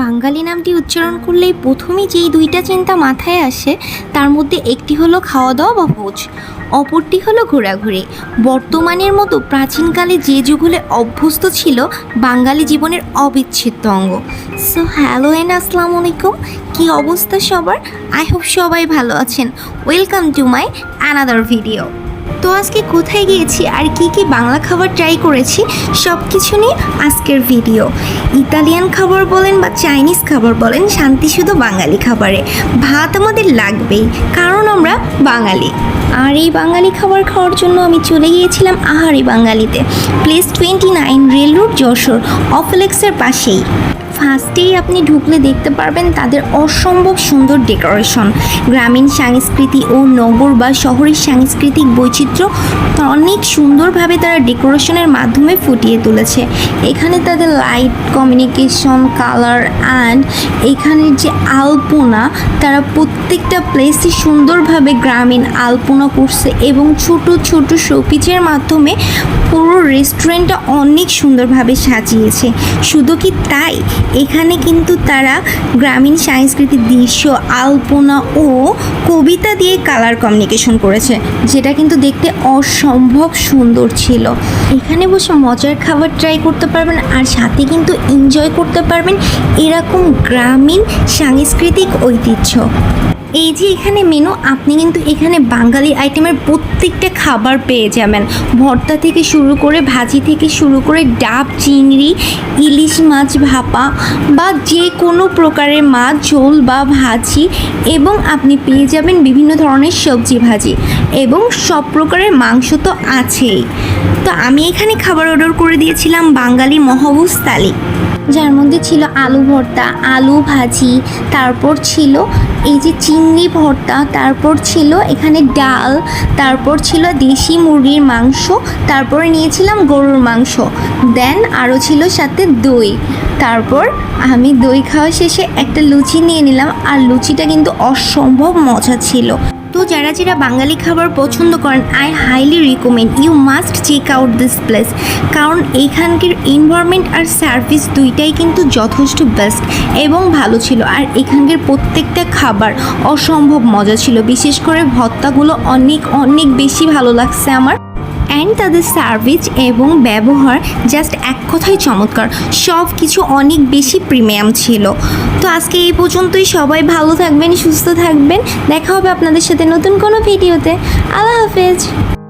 বাঙালি নামটি উচ্চারণ করলেই প্রথমেই যেই দুইটা চিন্তা মাথায় আসে, তার মধ্যে একটি হলো খাওয়া দাওয়া বা ভোজ, অপরটি হলো ঘোরাঘুরি। বর্তমানের মতো প্রাচীনকালে যে যুগলে অভ্যস্ত ছিল বাঙালি জীবনের অবিচ্ছেদ্য অঙ্গ। সো হ্যালো এন আসসালামু আলাইকুম। কী অবস্থা সবার? আই হোপ সবাই ভালো আছেন। Welcome to my another video তো আজকে কোথায় গিয়েছি আর কি কি বাংলা খাবার ট্রাই করেছি সব কিছু নিয়ে আজকের ভিডিও ইতালিয়ান খাবার বলেন বা চাইনিজ খাবার বলেন, শান্তি শুধু বাঙালি খাবারে। ভাত আমাদের লাগবেই, কারণ আমরা বাঙালি। আর এই বাঙালি খাবার খাওয়ার জন্য আমি চলে গিয়েছিলাম Ahari বাঙালিতে। Place twenty nine rail road Jessore অফলেক্সের পাশেই। ফার্স্টেই আপনি ঢুকলে দেখতে পারবেন তাদের অসম্ভব সুন্দর ডেকোরেশন। গ্রামীণ সংস্কৃতি ও নগর বা শহরের সাংস্কৃতিক বৈচিত্র্য অনেক সুন্দরভাবে তারা ডেকোরেশনের মাধ্যমে ফুটিয়ে তুলেছে। এখানে তাদের লাইট, কমিউনিকেশন, কালার অ্যান্ড এখানের যে আলপনা, তারা প্রত্যেকটা প্লেসই সুন্দরভাবে গ্রামীণ আলপনা করছে এবং ছোট ছোট শোপিচের মাধ্যমে পুরো রেস্টুরেন্টটা অনেক সুন্দরভাবে সাজিয়েছে। শুধু কি তাই? এখানে কিন্তু তারা গ্রামীণ সাংস্কৃতিক দৃশ্য, আলপনা ও কবিতা দিয়ে কালার কমিউনিকেশন করেছে, যেটা কিন্তু দেখতে অসম্ভব সুন্দর ছিল। এখানে বসে মজার খাবার ট্রাই করতে পারবেন আর সাথে কিন্তু এনজয় করতে পারবেন এরকম গ্রামীণ সাংস্কৃতিক ঐতিহ্য। এই যে এখানে মেনু আপনি কিন্তু এখানে বাঙালি আইটেমের প্রত্যেকটা খাবার পেয়ে যাবেন। ভর্তা থেকে শুরু করে ভাজি থেকে শুরু করে ডাব, চিংড়ি, ইলিশ মাছ, ভাপা বা যে কোনো প্রকারের মাছ, ঝোল বা ভাজি এবং আপনি পেয়ে যাবেন বিভিন্ন ধরনের সবজি ভাজি এবং সব প্রকারের মাংস তো আছেই। তো আমি এখানে খাবার অর্ডার করে দিয়েছিলাম বাঙালি মহাবুজ তালি যার মধ্যে ছিল আলু ভর্তা, আলু ভাজি, তারপর ছিল এই যে চিংড়ি ভর্তা, তারপর ছিল এখানে ডাল, তারপর ছিল দেশি মুরগির মাংস, তারপরে নিয়েছিলাম গরুর মাংস। দেন আরও ছিল সাথে দই। তারপর আমি দই খাওয়া শেষে একটা লুচি নিয়ে নিলাম, আর লুচিটা কিন্তু অসম্ভব মজা ছিল। তো যারা যারা বাঙালি খাবার পছন্দ করেন I highly recommend you must check out this place কারণ এইখানকার এনভায়রনমেন্ট আর সার্ভিস দুইটাই কিন্তু যথেষ্ট বেস্ট এবং ভালো ছিল। আর এখানকার প্রত্যেকটা খাবার অসম্ভব মজা ছিল। বিশেষ করে ভত্তাগুলো অনেক অনেক বেশি ভালো লাগছে আমার। অ্যান্ড তাদের সার্ভিস এবং ব্যবহার জাস্ট এক কথায় চমৎকার। সব কিছু অনেক বেশি প্রিমিয়াম ছিল। তো আজকে এই পর্যন্তই সবাই ভালো থাকবেন, সুস্থ থাকবেন। দেখা হবে আপনাদের সাথে নতুন কোনো ভিডিওতে আল্লাহ হাফেজ।